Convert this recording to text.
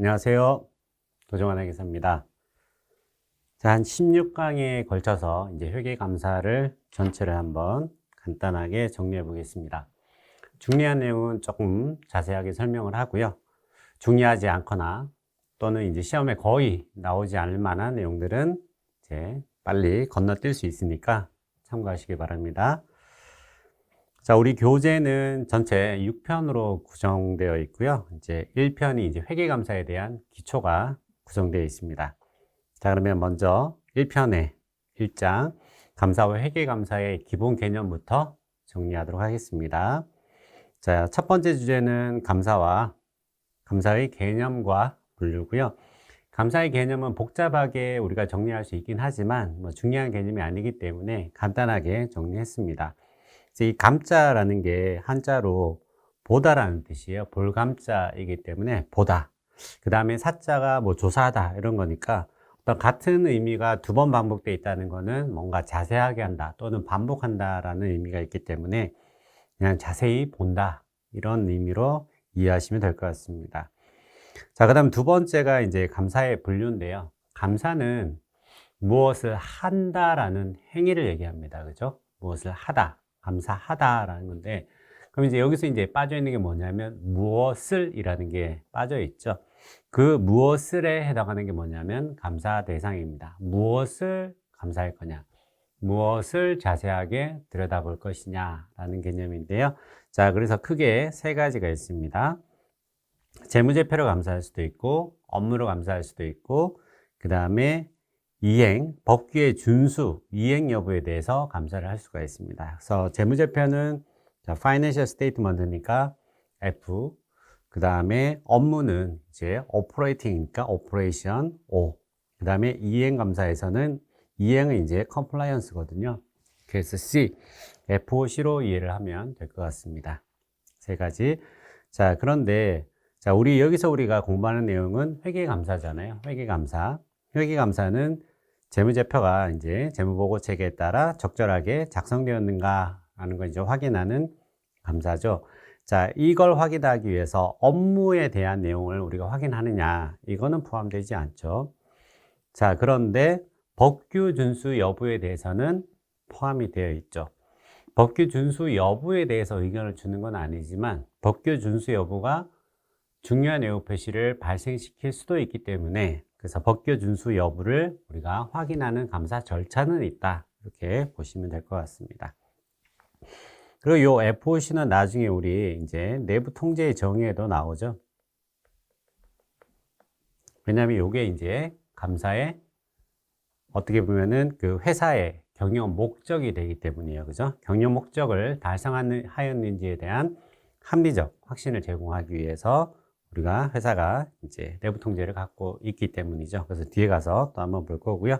안녕하세요. 도정환 회계사입니다. 자, 한 16강에 걸쳐서 이제 회계감사를 전체를 한번 간단하게 정리해 보겠습니다. 중요한 내용은 조금 자세하게 설명을 하고요. 중요하지 않거나 또는 이제 시험에 거의 나오지 않을 만한 내용들은 이제 빨리 건너뛸 수 있으니까 참고하시기 바랍니다. 자, 우리 교재는 전체 6편으로 구성되어 있고요. 이제 1편이 이제 회계감사에 대한 기초가 구성되어 있습니다. 자, 그러면 먼저 1편의 1장 감사와 회계감사의 기본 개념부터 정리하도록 하겠습니다. 자, 첫 번째 주제는 감사와 감사의 개념과 분류고요. 감사의 개념은 복잡하게 우리가 정리할 수 있긴 하지만 뭐 중요한 개념이 아니기 때문에 간단하게 정리했습니다. 이 감자라는 게 한자로 보다라는 뜻이에요. 볼감자이기 때문에 보다. 그 다음에 사자가 뭐 조사하다 이런 거니까 어떤 같은 의미가 두 번 반복되어 있다는 거는 뭔가 자세하게 한다 또는 반복한다라는 의미가 있기 때문에 그냥 자세히 본다 이런 의미로 이해하시면 될 것 같습니다. 자, 그 다음 두 번째가 이제 감사의 분류인데요. 감사는 무엇을 한다라는 행위를 얘기합니다. 그죠? 무엇을 하다. 감사하다라는 건데, 그럼 이제 여기서 이제 빠져 있는 게 뭐냐면, 무엇을 이라는 게 빠져 있죠. 그 무엇을에 해당하는 게 뭐냐면, 감사 대상입니다. 무엇을 감사할 거냐. 무엇을 자세하게 들여다볼 것이냐라는 개념인데요. 자, 그래서 크게 세 가지가 있습니다. 재무제표로 감사할 수도 있고, 업무로 감사할 수도 있고, 그 다음에 이행, 법규의 준수, 이행 여부에 대해서 감사를 할 수가 있습니다. 그래서 재무제표는 자, Financial Statement니까 F, 그 다음에 업무는 이제 Operating이니까 Operation O, 그 다음에 이행 감사에서는 이행은 이제 Compliance거든요. 그래서 C, FOC로 이해를 하면 될 것 같습니다. 세 가지. 자, 그런데 자, 우리 여기서 우리가 공부하는 내용은 회계 감사잖아요. 회계 감사. 회계 감사는 재무제표가 이제 재무보고 체계에 따라 적절하게 작성되었는가 하는 걸 이제 확인하는 감사죠. 자, 이걸 확인하기 위해서 업무에 대한 내용을 우리가 확인하느냐, 이거는 포함되지 않죠. 자, 그런데 법규 준수 여부에 대해서는 포함이 되어 있죠. 법규 준수 여부에 대해서 의견을 주는 건 아니지만 법규 준수 여부가 중요한 내용 표시를 발생시킬 수도 있기 때문에 그래서 법규 준수 여부를 우리가 확인하는 감사 절차는 있다. 이렇게 보시면 될 것 같습니다. 그리고 요 FOC는 나중에 우리 이제 내부 통제의 정의에도 나오죠. 왜냐하면 요게 이제 감사의 어떻게 보면은 그 회사의 경영 목적이 되기 때문이에요. 그죠? 경영 목적을 달성하였는지에 대한 합리적 확신을 제공하기 위해서 우리가 회사가 이제 내부 통제를 갖고 있기 때문이죠. 그래서 뒤에 가서 또 한번 볼 거고요.